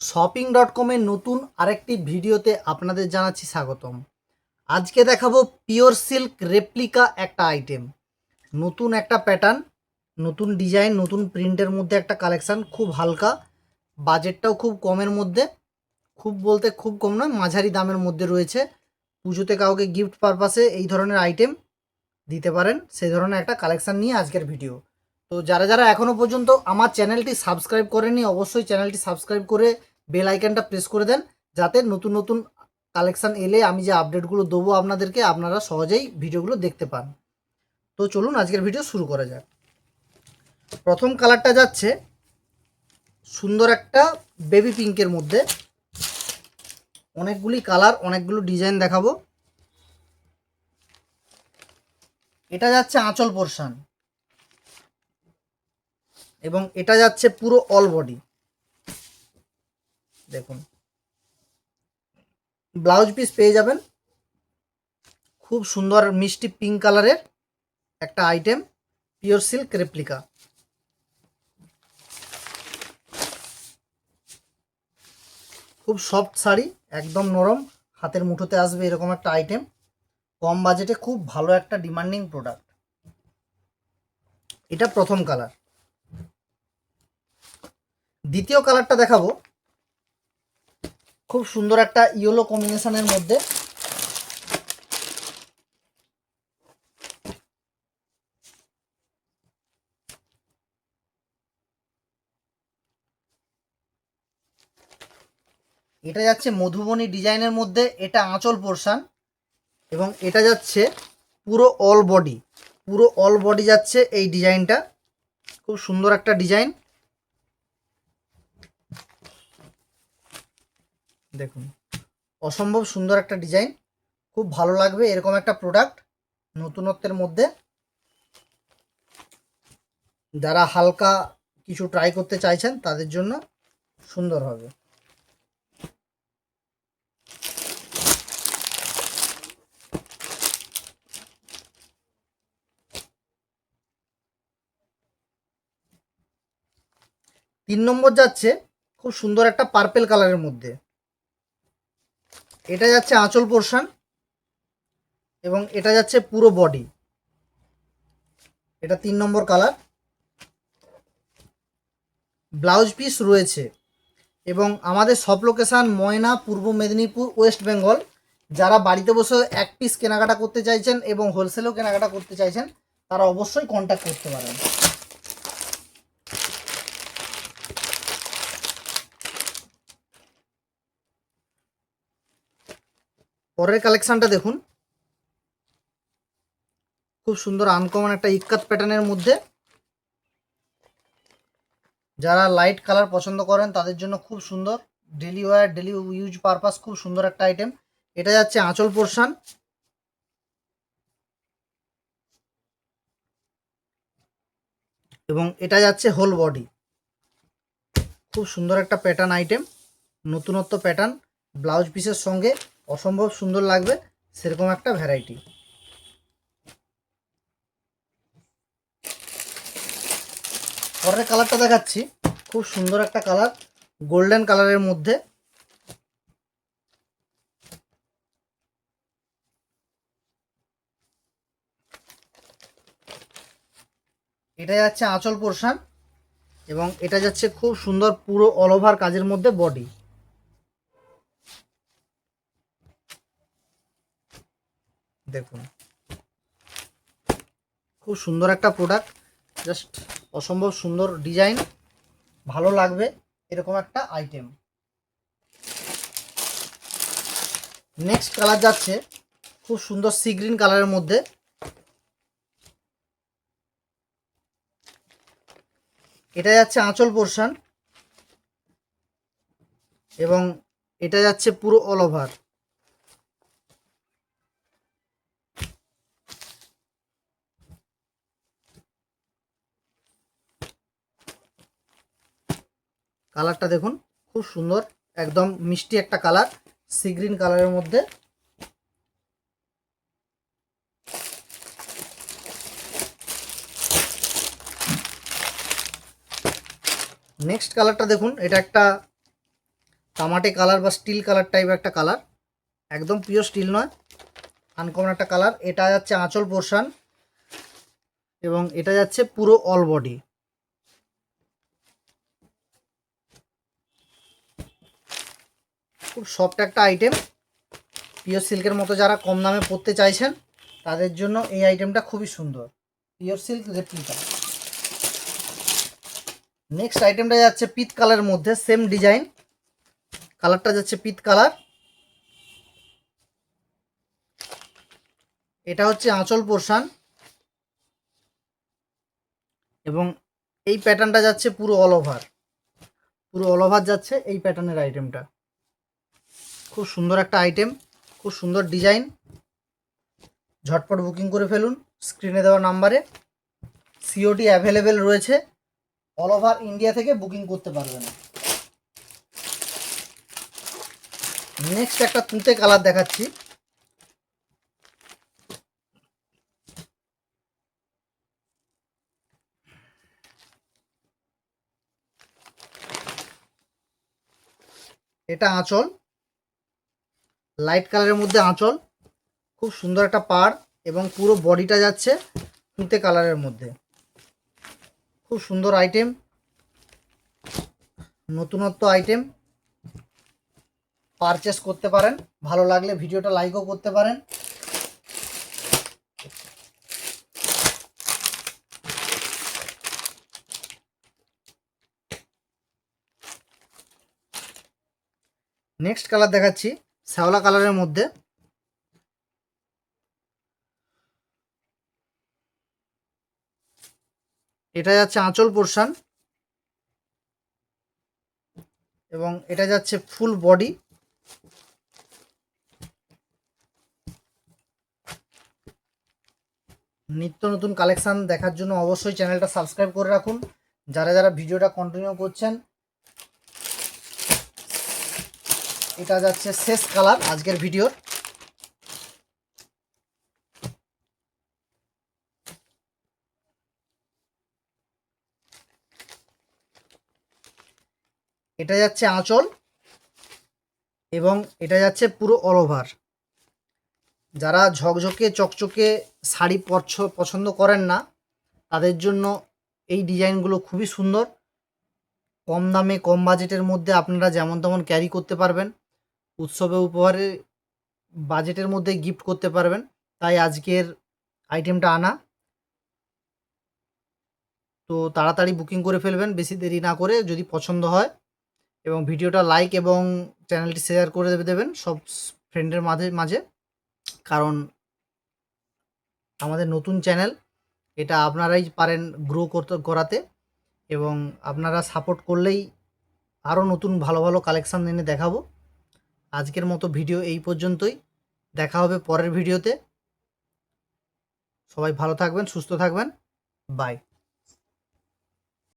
Shopping dot কমের নতুন আরেকটি ভিডিওতে আপনাদের জানাচ্ছি স্বাগতম। আজকে দেখাবো পিওর সিল্ক রেপ্লিকা একটা আইটেম। নতুন একটা প্যাটার্ন, নতুন ডিজাইন, নতুন প্রিন্টের মধ্যে একটা কালেকশান, খুব হালকা। বাজেটটাও খুব কমের মধ্যে, খুব বলতে খুব কম নয়, মাঝারি দামের মধ্যে রয়েছে। পুজোতে কাউকে গিফট পারপাসে এই ধরনের আইটেম দিতে পারেন, সেই ধরনের একটা কালেকশান নিয়ে আজকের ভিডিও। তো যারা যারা এখনও পর্যন্ত আমার চ্যানেলটি সাবস্ক্রাইব করেনি অবশ্যই চ্যানেলটি সাবস্ক্রাইব করে বেল আইকনটা প্রেস করে দেন, যাতে নতুন নতুন কালেকশান এলে আমি যে আপডেটগুলো দেবো আপনাদেরকে, আপনারা সহজেই ভিডিওগুলো দেখতে পান। তো চলুন আজকের ভিডিও শুরু করা যাক। প্রথম কালারটা যাচ্ছে সুন্দর একটা বেবি পিঙ্কের মধ্যে। অনেকগুলি কালার অনেকগুলো ডিজাইন দেখাবো। এটা যাচ্ছে আঁচল পোর্শন এবং এটা যাচ্ছে পুরো অল বডি দেখুন। ব্লাউজ পিস পেয়ে যাবেন। খুব সুন্দর মিষ্টি পিঙ্ক কালারের একটা আইটেম পিওর সিল্ক রেপ্লিকা খুব সফট শাড়ি, একদম নরম, হাতের মুঠোতে আসবে এরকম একটা আইটেম কম বাজেটে খুব ভালো একটা ডিমান্ডিং প্রোডাক্ট এটা প্রথম কালার দ্বিতীয় কালারটা দেখাবো। খুব সুন্দর একটা ইয়েলো কম্বিনেশনের মধ্যে। এটা যাচ্ছে মধুবনী ডিজাইনের মধ্যে, এটা আঁচল পোর্শন এবং এটা যাচ্ছে পুরো অল বডি পুরো অল বডি যাচ্ছে এই ডিজাইনটা। খুব সুন্দর একটা ডিজাইন। দেখুন। অসম্ভব সুন্দর একটা ডিজাইন। খুব ভালো লাগবে এরকম একটা প্রোডাক্ট নতুনত্বের মধ্যে। যারা হালকা কিছু ট্রাই করতে চাইছেন, তাদের জন্য সুন্দর হবে। তিন নম্বর যাচ্ছে খুব সুন্দর একটা পার্পেল কালারের মধ্যে। এটা যাচ্ছে আঁচল পোর্শন এবং এটা যাচ্ছে পুরো বডি এটা তিন নম্বর কালার ব্লাউজ পিস রয়েছে এবং আমাদের সব লোকেশান ময়না, পূর্ব মেদিনীপুর ওয়েস্ট বেঙ্গল যারা বাড়িতে বসে এক পিস কেনাকাটা করতে চাইছেন এবং হোলসেলেও কেনাকাটা করতে চাইছেন, তারা অবশ্যই কন্ট্যাক্ট করতে পারেন। পরের কালেকশনটা দেখুন। খুব সুন্দর আনকমন একটা ইক্কাত প্যাটার্নের মধ্যে। যারা লাইট কালার পছন্দ করেন, তাদের জন্য খুব সুন্দর। Daily wear daily use purpose খুব সুন্দর একটা আইটেম এটা যাচ্ছে আঁচল পোর্শন এবং এটা যাচ্ছে হোল বডি খুব সুন্দর একটা প্যাটার্ন আইটেম নতুনত্ব প্যাটার্ন ব্লাউজ পিসের সঙ্গে অসম্ভব সুন্দর লাগবে, সেরকম একটা ভ্যারাইটি পরের কালারটা দেখাচ্ছি, খুব সুন্দর একটা কালার গোল্ডেন কালারের মধ্যে। এটা যাচ্ছে আঁচল পোর্শন এবং এটা যাচ্ছে খুব সুন্দর পুরো অল ওভার কাজের মধ্যে বডি দেখুন। খুব সুন্দর একটা প্রোডাক্ট জাস্ট অসম্ভব সুন্দর ডিজাইন ভালো লাগবে এরকম একটা আইটেম নেক্সট কালার যাচ্ছে, খুব সুন্দর সি গ্রিন কালারের মধ্যে। এটা যাচ্ছে আঁচল পোর্শন এবং এটা যাচ্ছে পুরো অল ওভার কালারটা দেখুন, খুব সুন্দর, একদম মিষ্টি একটা কালার, সি গ্রিন কালারের মধ্যে। নেক্সট কালারটা দেখুন, এটা একটা তামাটে কালার বা স্টিল কালার টাইপ একটা কালার। একদম পিওর স্টিল নয় আনকমন একটা কালার। এটা যাচ্ছে আঁচল পোর্শন এবং এটা যাচ্ছে পুরো অল বডি খুব সফট একটা আইটেম পিওর সিল্কের মতো যারা কম দামে পরতে চাইছেন, তাদের জন্য এই আইটেমটা খুবই সুন্দর। পিওর সিল্ক রেপ্লিকা নেক্সট আইটেমটা যাচ্ছে পিত কালারের মধ্যে সেম ডিজাইন কালারটা যাচ্ছে পিত কালার এটা হচ্ছে আঁচল পোর্শন। এবং এই প্যাটার্নটা যাচ্ছে পুরো অল ওভার পুরো অল ওভার যাচ্ছে এই প্যাটার্নের আইটেমটা খুব সুন্দর একটা আইটেম খুব সুন্দর ডিজাইন ঝটপট বুকিং করে ফেলুন স্ক্রিনে দেওয়া নাম্বারে সিওটি অ্যাভেলেবেল রয়েছে। অল ওভার ইন্ডিয়া থেকে বুকিং করতে পারবেন। নেক্সট একটা তুঁতে কালার দেখাচ্ছি। এটা আঁচল। লাইট কালারের মধ্যে আঁচল, খুব সুন্দর একটা পার এবং পুরো বডিটা যাচ্ছে তুঁতে কালারের মধ্যে। খুব সুন্দর আইটেম, নতুনত্ব আইটেম। পারচেস করতে পারেন, ভালো লাগলে ভিডিওটা লাইকও করতে পারেন। নেক্সট কালার দেখাচ্ছি। শ্যাওলা কালারের মধ্যে। এটা যাচ্ছে আঁচল পোর্শন। এবং এটা যাচ্ছে ফুল বডি। নিত্য নতুন কালেকশন দেখার জন্য অবশ্যই চ্যানেলটা সাবস্ক্রাইব করে রাখুন। যারা যারা ভিডিওটা কন্টিনিউ করছেন এটা যাচ্ছে শেষ কালার আজকের ভিডিওর। এটা যাচ্ছে আঁচল এবং এটা যাচ্ছে পুরো অল ওভার যারা ঝকঝকে, চকচকে শাড়ি পছ- পছন্দ করেন না, তাদের জন্য এই ডিজাইনগুলো খুবই সুন্দর। কম দামে, কম বাজেটের মধ্যে আপনারা যেমন তেমন ক্যারি করতে পারবেন। উৎসবে উপহারে বাজেটের মধ্যে গিফট করতে পারবেন। তাই আজকের আইটেমটা আনা। তো তাড়াতাড়ি বুকিং করে ফেলবেন, বেশি দেরি না করে, যদি পছন্দ হয়। এবং ভিডিওটা লাইক এবং চ্যানেলটি শেয়ার করে দেবে দেবেন সব ফ্রেন্ডের মাঝে মাঝে। কারণ আমাদের নতুন চ্যানেল এটা আপনারাই পারেন গ্রো করতে, করাতে। এবং আপনারা সাপোর্ট করলেই আরও নতুন ভালো ভালো কালেকশান এনে দেখাবো। আজকের মতো ভিডিও এই পর্যন্তই। দেখা হবে পরের ভিডিওতে। সবাই ভালো থাকবেন, সুস্থ থাকবেন। বাই।